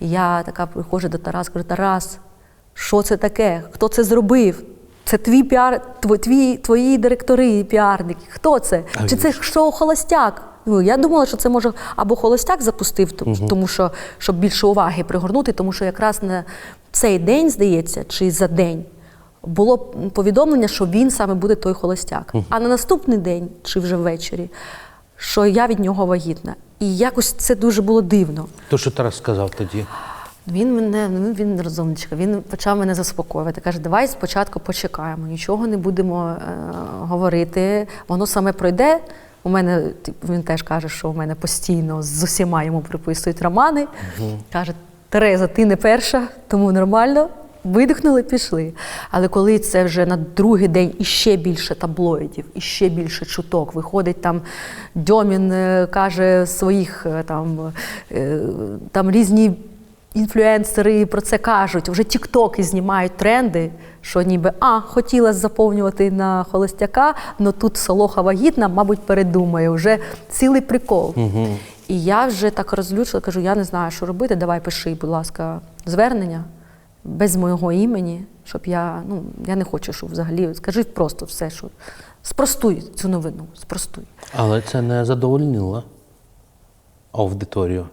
І я така приходжу до Тараса, кажу, Тарас, що це таке? Хто це зробив? Це твій піар, тво- твій, твої директори, піарники. Хто це? А Чи це шоу холостяк? Ну, я думала, що це може або холостяк запустив, тому що щоб більше уваги пригорнути, тому що якраз на цей день, здається, чи за день було повідомлення, що він саме буде той холостяк. А на наступний день, чи вже ввечері, що я від нього вагітна. І якось це дуже було дивно. То, що Тарас сказав тоді. Він мене ну, він розумничка, він почав мене заспокоювати. Каже, давай спочатку почекаємо, нічого не будемо е, говорити. Воно саме пройде. У мене типу, він теж каже, що у мене постійно з усіма йому приписують романи. Каже: Тереза, ти не перша, тому нормально. Видихнули, пішли. Але коли це вже на другий день іще більше таблоїдів, іще більше чуток, виходить там Дьомін е, каже своїх е, там, е, там різні інфлюенсери про це кажуть. Вже тіктоки знімають тренди, що ніби а, хотіла заповнювати на холостяка, але тут Солоха вагітна, мабуть, передумає. Вже цілий прикол. І я вже так розлючила, кажу: я не знаю, що робити. Давай пиши, будь ласка, звернення без мого імені, щоб я, ну, я не хочу, щоб взагалі скажи просто все, що спростуй цю новину, спростуй. Але це не задовольнило аудиторію.